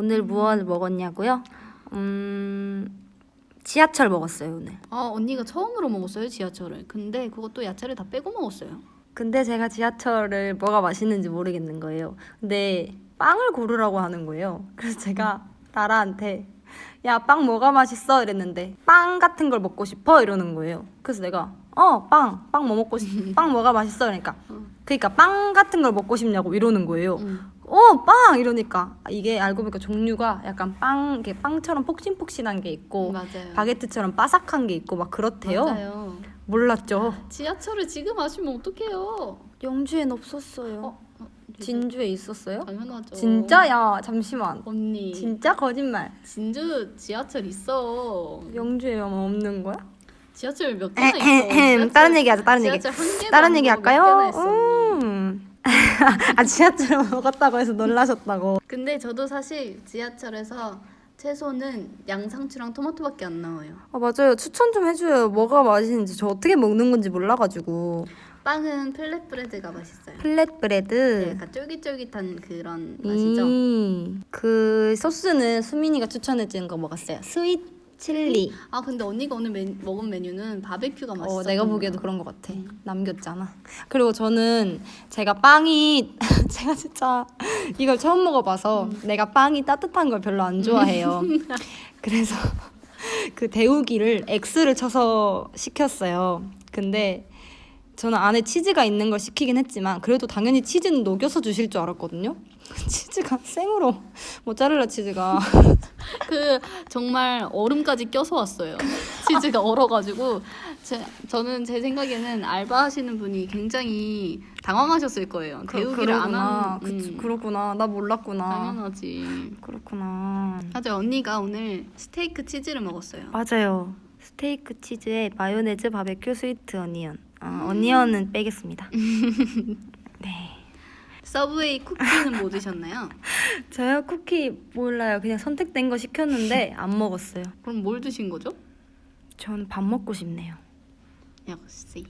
오늘 무엇을 먹었냐고요? 음 지하철 먹었어요 오늘. 아 언니가 처음으로 먹었어요 지하철을. 근데 그것도 야채를 다 빼고 먹었어요. 근데 제가 지하철을 뭐가 맛있는지 모르겠는 거예요. 근데 빵을 고르라고 하는 거예요. 그래서 제가 나라한테 야 빵 뭐가 맛있어 이랬는데 빵 같은 걸 먹고 싶어 이러는 거예요. 그래서 내가 어 빵 빵 뭐 먹고 싶? 빵 뭐가 맛있어 그러니까 그러니까 빵 같은 걸 먹고 싶냐고 이러는 거예요. 응. 어, 빵! 이러니까 이게 알고 보니까 종류가 약간 빵, 이게 빵처럼 폭신폭신한 게 있고 맞아요. 바게트처럼 바삭한 게 있고 막 그렇대요. 맞아요. 몰랐죠. 지하철을 지금 아시면 어떡해요? 영주엔 없었어요. 어, 어, 진주에 있었어요? 당연하죠. 진짜? 야, 잠시만. 언니 진짜 거짓말. 진주 지하철 있어. 영주에 없는 거야? 지하철 몇 개나 있어. 지하철- 다른 얘기하자. 다른 얘기. 지하철 한 개도 다른 안 얘기 몇 할까요? 개나 있어, 언니. 음. 아 지하철 먹었다고 해서 놀라셨다고. 근데 저도 사실 지하철에서 채소는 양상추랑 토마토밖에 안 나와요. 아 맞아요. 추천 좀 해줘요. 뭐가 맛있는지 저 어떻게 먹는 건지 몰라가지고. 빵은 플랫 브레드가 맛있어요. 플랫 브레드. 네, 약간 쫄깃쫄깃한 그런 맛이죠. 음, 그 소스는 수민이가 추천해준 거 먹었어요. 스윗 칠리. 아 근데 언니가 오늘 메, 먹은 메뉴는 바베큐가 맛있어. 어, 내가 보기에도 그런 것 같아. 남겼잖아. 그리고 저는 제가 빵이 제가 진짜 이걸 처음 먹어봐서 내가 빵이 따뜻한 걸 별로 안 좋아해요. 그래서 그 데우기를 X를 쳐서 시켰어요. 근데 저는 안에 치즈가 있는 걸 시키긴 했지만 그래도 당연히 치즈는 녹여서 주실 줄 알았거든요. 치즈가 생으로 모짜렐라 치즈가 그 정말 얼음까지 껴서 왔어요. 치즈가 얼어가지고 제, 저는 제 생각에는 알바하시는 분이 굉장히 당황하셨을 거예요. 데우기를 안 그러구나. 한. 그치, 음, 그렇구나. 나 몰랐구나. 당연하지. 그렇구나. 맞아 언니가 오늘 스테이크 치즈를 먹었어요. 맞아요. 스테이크 치즈에 마요네즈, 바베큐, 스위트 어니언. 아, 어니언은 빼겠습니다. 네. 서브웨이 쿠키는 뭐 드셨나요? 저요 쿠키 몰라요. 그냥 선택된 거 시켰는데 안 먹었어요. 그럼 뭘 드신 거죠? 전밥 먹고 싶네요. 역시.